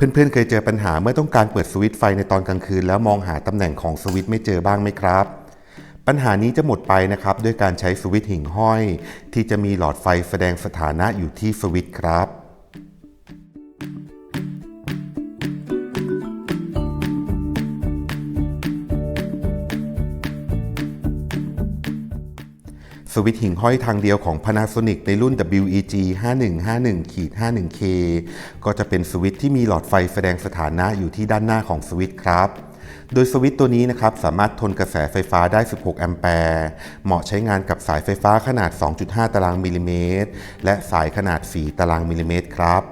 เพื่อนๆ เคยเจอปัญหาเมื่อต้องการเปิดสวิตช์ไฟในตอนกลางคืน แล้วมองหาตำแหน่งของสวิตช์ไม่เจอบ้างไหมครับ ปัญหานี้จะหมดไปนะครับ ด้วยการใช้สวิตช์หิ่งห้อย ที่จะมีหลอดไฟแสดงสถานะอยู่ที่สวิตช์ครับ สวิตหิ่งห้อยทางเดียวของ Panasonic ในรุ่น WEG 5151-51K ก็จะเป็นสวิตที่มีหลอดไฟแสดงสถานะอยู่ที่ด้านหน้าของสวิตครับ โดยสวิตตัวนี้นะครับสามารถทนกระแสไฟฟ้าได้ 16 แอมแปร์ เหมาะใช้งานกับสายไฟฟ้าขนาด 2.5 ตารางมิลลิเมตร และสายขนาด 4 ตารางมิลลิเมตรครับ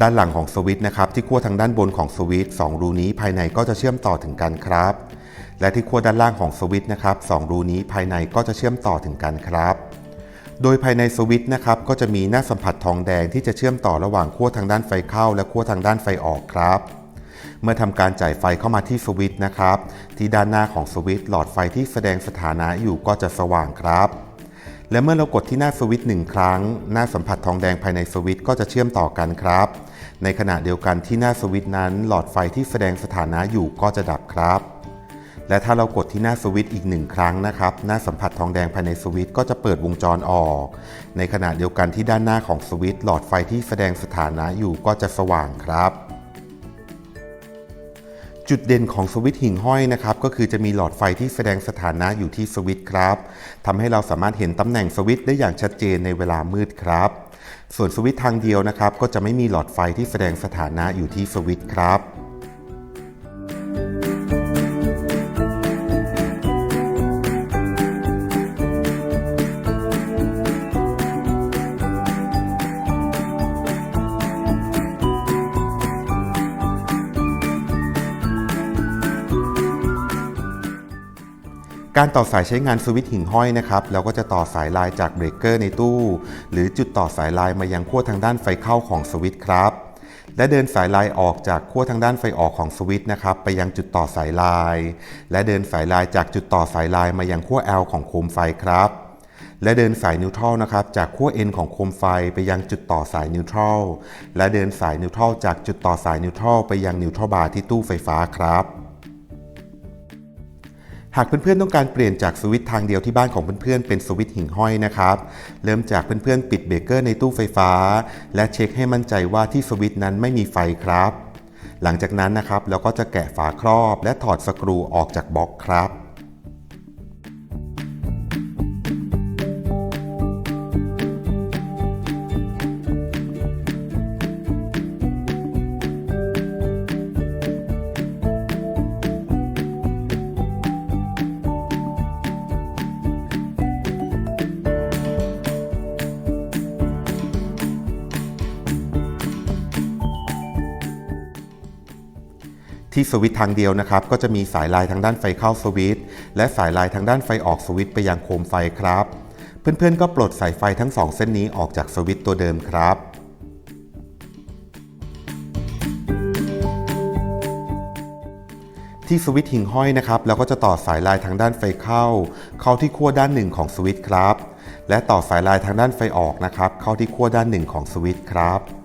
ด้านหลังของสวิตช์นะครับที่ขั้วทางด้านบนของสวิตช์2รูนี้ภายในก็จะเชื่อมต่อถึงกันครับ และที่ขั้วด้านล่างของสวิตช์นะครับ2รูนี้ภายในก็จะเชื่อมต่อถึงกันครับ โดยภายในสวิตช์นะครับก็จะมีหน้าสัมผัสทองแดงที่จะเชื่อมต่อระหว่างขั้วทางด้านไฟเข้า และขั้วทางด้านไฟออกครับ เมื่อทำการจ่ายไฟเข้ามาที่สวิตช์นะครับ ที่ด้านหน้าของสวิตช์หลอดไฟที่แสดงสถานะอยู่ก็จะสว่างครับ และเมื่อเรากดที่หน้าสวิตช์หนึ่งครั้ง หน้าสัมผัสทองแดงภายในสวิตช์ก็จะเชื่อมต่อกันครับ ในขณะเดียวกันที่หน้าสวิตช์นั้น หลอดไฟที่แสดงสถานะอยู่ก็จะดับครับ และถ้าเรากดที่หน้าสวิตช์อีกหนึ่งครั้งนะครับ หน้าสัมผัสทองแดงภายในสวิตช์ก็จะเปิดวงจรออก ในขณะเดียวกันที่ด้านหน้าของสวิตช์หลอดไฟที่แสดงสถานะอยู่ก็จะสว่างครับจุดเด่นของสวิตช์หิ่งห้อยนะครับก็คือจะมีหลอดไฟที่แสดงสถานะอยู่ที่สวิตช์ครับทำให้เราสามารถเห็นตำแหน่งสวิตช์ได้อย่างชัดเจนในเวลามืดครับ ส่วนสวิตช์ทางเดียวนะครับ ก็จะไม่มีหลอดไฟที่แสดงสถานะอยู่ที่สวิตช์ครับ การต่อสายใช้งานสวิตช์หิ่งห้อยนะครับเราก็จะต่อสายลายจากเบรกเกอร์ในตู้ หรือจุดต่อสายลายมายังขั้วทางด้านไฟเข้าของสวิตช์ครับ และเดินสายลายออกจากขั้วทางด้านไฟออกของสวิตช์นะครับไปยังจุดต่อสายลาย และเดินสายลายจากจุดต่อสายลายมายังขั้ว L ของโคมไฟครับ และเดินสายนิวทรัลนะครับจากขั้ว N ของโคมไฟไปยังจุดต่อสายนิวทรัลและเดินสายนิวทรัลจากจุดต่อสายนิวทรัลไปยังนิวทรัลบาร์ที่ตู้ไฟฟ้าครับ หากเพื่อนๆต้องการเปลี่ยนจากสวิตช์ทางเดียวที่บ้านของเพื่อนๆเป็นสวิตช์หิ่งห้อยนะครับ เริ่มจากเพื่อนๆปิดเบรกเกอร์ในตู้ไฟฟ้า และเช็คให้มั่นใจว่าที่สวิตช์นั้นไม่มีไฟครับ หลังจากนั้นนะครับเราก็จะแกะฝาครอบ และถอดสกรูออกจากบล็อกครับ ที่สวิตทางเดียวนะครับ ก็จะมีสายลายทางด้านไฟเข้าสวิตและสายลายทางด้านไฟออกสวิตไปยังโคมไฟครับ เพื่อนๆ ก็ปลดสายไฟทั้งสองเส้นนี้ออกจากสวิตตัวเดิมครับที่สวิตช์หิ่งห้อยนะครับเราก็จะต่อสายลายทางด้านไฟเข้า เข้าที่ขั้วด้านหนึ่งของสวิตช์ครับ และต่อสายลายทางด้านไฟออกนะครับ เข้าที่ขั้วด้านหนึ่งของสวิตช์ครับ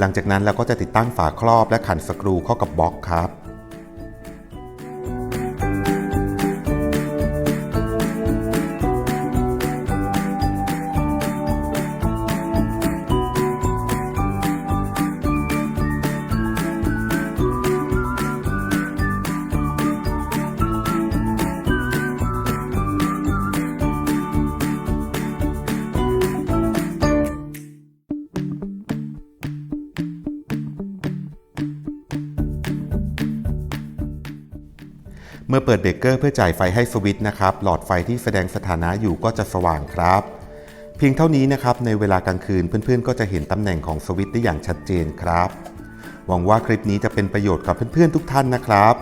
หลังจากนั้นเราก็จะติดตั้งฝาครอบและขันสกรูเข้ากับบล็อกครับ เมื่อเปิดเบรกเกอร์เพื่อจ่ายไฟให้สวิตช์นะครับ หลอดไฟที่แสดงสถานะอยู่ก็จะสว่างครับ เพียงเท่านี้นะครับ ในเวลากลางคืนเพื่อนๆ ก็จะเห็นตำแหน่งของสวิตช์ได้อย่างชัดเจนครับ หวังว่าคลิปนี้จะเป็นประโยชน์กับเพื่อนๆทุกท่านนะครับ